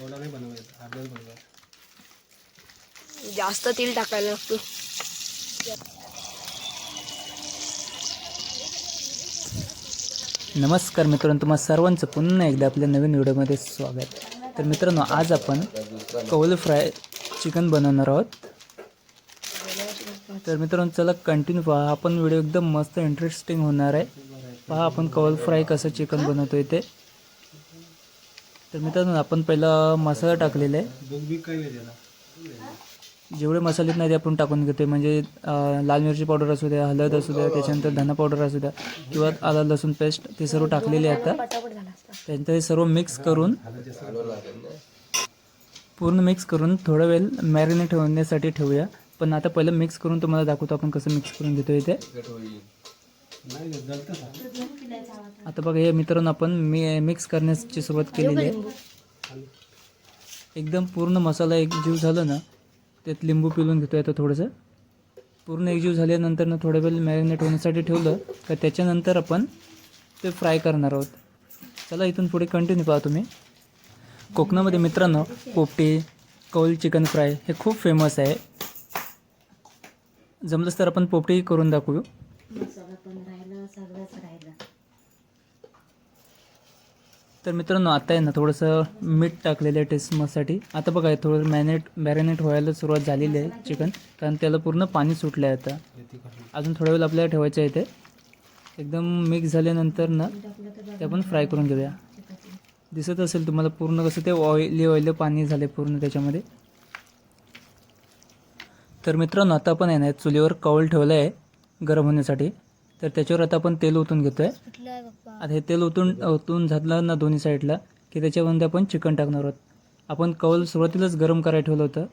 एवढा नाही बनवायचा अर्धाच बनवायचा. जास्त तेल टाकायला लागतो. नमस्कार मित्रांनो तुम्हा सर्वांचं पुन्हा एकदा आपल्या नवीन व्हिडिओमध्ये स्वागत. तर मित्रांनो आज आपण कौल फ्राय चिकन बनवणार आहोत. तर मित्रांनो चला कंटिन्यू पहा. आपण व्हिडिओ एकदम मस्त इंटरेस्टिंग होणार आहे. पहा आपण कौल फ्राय कसं चिकन बनवतोय ते. तर मित्रांनो आपण पहिला मसाला टाकलेला आहे. नाही जेवढे मसाले नाही ते आपण टाकून घेते म्हणजे लाल मिरची पावडर असू द्या हळद असू द्या त्याच्यानंतर धना पावडर असू द्या किंवा आला लसूण पेस्ट ते सर्व टाकलेले आहे आता. त्यानंतर हे सर्व मिक्स करून पूर्ण मिक्स करून थोडा वेळ मॅरिनेट होण्यासाठी ठेवूया. पण आता पहिलं मिक्स करून तुम्हाला दाखवतो आपण कसं मिक्स करून घेतो इथे आता बघा हे मित्रांनो आपण मी मिक्स करण्याची सुरुवात केलेली आहे. एकदम पूर्ण मसाला एकजीव झालं ना त्यात लिंबू पिळून घेतो आता थोडंसं. पूर्ण एकजीव झाल्यानंतर ना थोडा वेळ मॅरिनेट होण्यासाठी ठेवलं तर त्याच्यानंतर आपण ते फ्राय करणार आहोत. चला इथून पुढे कंटिन्यू पहा तुम्ही कोकणामध्ये मित्रांनो पोपटी कौल चिकन फ्राय हे खूप फेमस आहे. जमलंच तर आपण पोपटी करून दाखवू. तर मित्रांनो आता आहे ना थोडंसं मीठ टाकलेलं आहे टेस्टमसाठी आता बघा थोडं मॅरिनेट मॅरिनेट व्हायला सुरुवात झालेली आहे चिकन कारण त्याला पूर्ण पाणी सुटलं आहे आता. अजून थोडा वेळ आपल्याला ठेवायचं आहे ते एकदम मिक्स झाल्यानंतर ना ते आपण फ्राय करून घेऊया. दिसत असेल तुम्हाला पूर्ण कसं ते ऑइली ऑइली पाणी झाले पूर्ण त्याच्यामध्ये. तर मित्रांनो आता आपण आहे ना चुलीवर कौल ठेवलं आहे गरम होण्यासाठी. तर त्याच्यावर आता आपण तेल ओतून घेतो आहे कुठलं आहे पप्पा आता हे तेल ओतून ओतून झालं ना दोन्ही साईडला की त्याच्यामध्ये आपण चिकन टाकणार आहोत. आपण कौल सुरुवातीलाच गरम करायला ठेवलं होतं.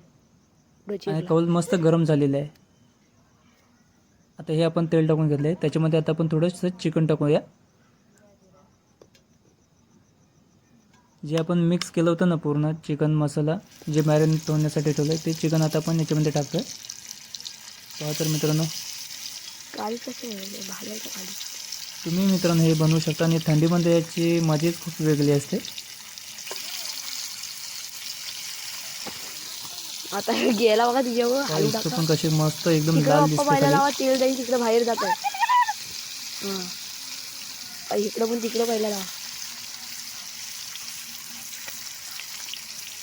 आणि कौल मस्त गरम झालेलं आहे. आता हे आपण तेल टाकून घेतलं आहे त्याच्यामध्ये आता आपण थोडंसं चिकन टाकूया. जे आपण मिक्स केलं होतं ना पूर्ण चिकन मसाला जे मॅरिनेट होण्यासाठी ठेवलं आहे ते चिकन आता आपण याच्यामध्ये टाकतो आहे तर मित्रांनो कसं आहे भाजायचं काळी तुम्ही मित्रांनो हे बनवू शकता आणि थंडीमध्ये याची मजाच खूप वेगळी असते. आता हे गेला बघा तिच्यावर इथं पण कशी मस्त एकदम तिकडे लाल पप्पा दिसते पाहिलं खाली. लावा तेल जाईल तिकडे बाहेर जात आहे इकडं पण तिकडं पहिला लावा.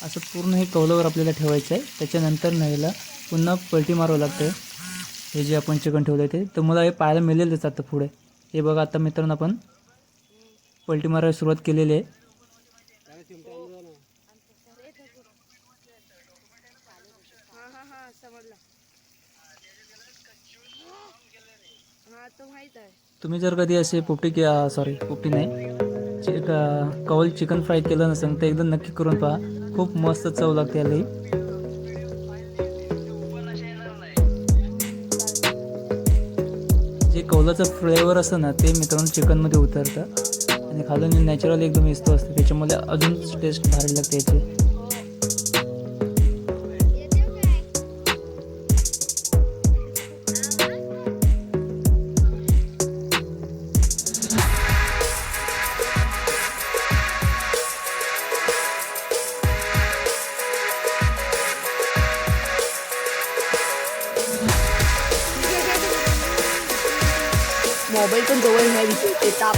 असं पूर्ण हे कौलावर आपल्याला ठेवायचं आहे. त्याच्यानंतर ना याला पुन्हा पलटी मारावं लागते. हे जे आपण चिकन ठेवलं आहे ते तर मला हे पाहायला मिळेलच आता पुढे. हे बघा आता मित्रांनो आपण पलटी मारायला सुरुवात केलेली आहे. तुम्ही जर कधी असे पोपटी सॉरी पोपटी नाही चिक कौल चिकन फ्राय केलं नसेल तर एकदम नक्की करून पहा. खूप मस्त चव लागते यालाही कौलाचं फ्लेवर असतं ना ते मित्रांनो चिकनमध्ये उतरतं. आणि खालून नॅचरल एकदम इस्तो असते. त्याच्यामुळे अजून टेस्ट भारी लागते याची. मोबाईल पण जवळ नाही विचार ते ताप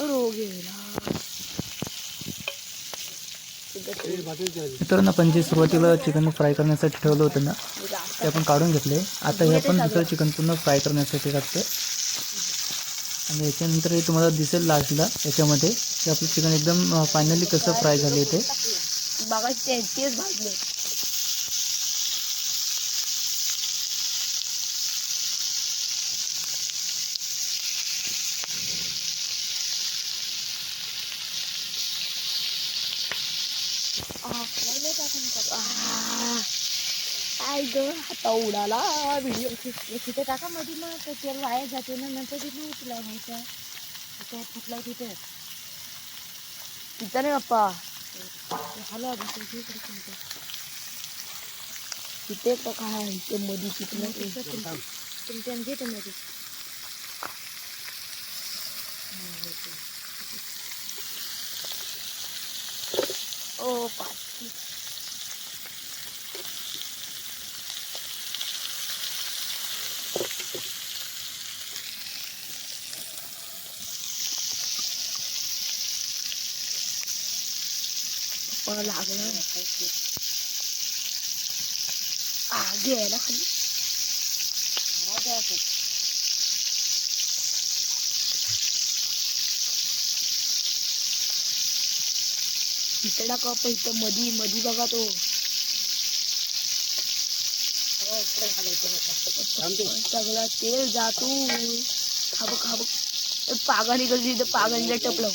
रोग गेला मित्रांनो आपण जे सुरुवातीला चिकन फ्राय करण्यासाठी ठेवलं होतं ना ते आपण काढून घेतले. आता हे आपण दुसरं चिकन पुन्हा फ्राय करण्यासाठी टाकतो आणि याच्यानंतर हे तुम्हाला दिसेल लास्टला याच्यामध्ये की आपलं चिकन एकदम फायनली कसं फ्राय झाले ते. बघा ग आता उडाला व्हिडिओ तिथे टाका मध्ये मग तर तेल वाया जाते ना नंतर तिथे उचला व्हायचा तिथे फुटला तिथे तिथं नाही बाप्पा हॅलो अभि तिथे का काय ते मध्ये तिथलं तुमच्या घेते मध्ये ও পাচ্ছি ولا العجلة عجلة خلي इथं टाका पप्पा इथं मधी मधी बघा तो. सगळा तेल जातो. खाबक ते पागाने कधी तिथं पागाने टपलं.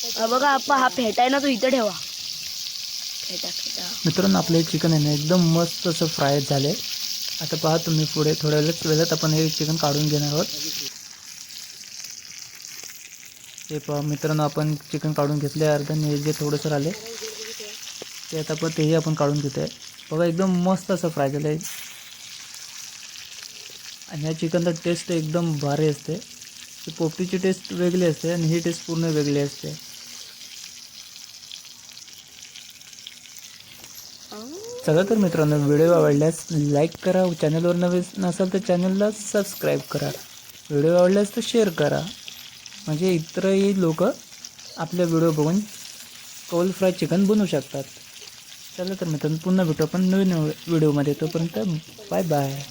हा हा बघा आप्पा हा फेटाय ना तो इथं ठेवा. फेटा फेटा. मित्रांनो आपलं हे चिकन आहे ना एकदम मस्त असं फ्राय झालं आहे आता पहा तुम्ही पुढे थोड्या वेळेस वेळात आपण हे चिकन काढून घेणार आहोत. हे पहा मित्रांनो आपण चिकन काढून घेतले. अर्धा हे जे थोडंसं राहिले ते आता पण तेही आपण काढून घेतो आहे बघा एकदम मस्त असं फ्राय झालं आहे आणि ह्या चिकनचा टेस्ट एकदम भारी असते. ती पोपटीची टेस्ट वेगळी असते आणि ही टेस्ट पूर्ण वेगळी असते. चला तर मित्रांनो व्हिडिओ आवडल्यास लाईक करा. चॅनलवर नवीन नसाल तर चॅनलला सबस्क्राईब करा. व्हिडिओ आवडल्यास तर शेअर करा. म्हणजे इतरही लोक आपले व्हिडिओ बघून कौल फ्राय चिकन बनवू शकतात. चला तर मित्रांनो पुन्हा भेटू आपण नवीन व्हिडिओमध्ये. तोपर्यंत बाय बाय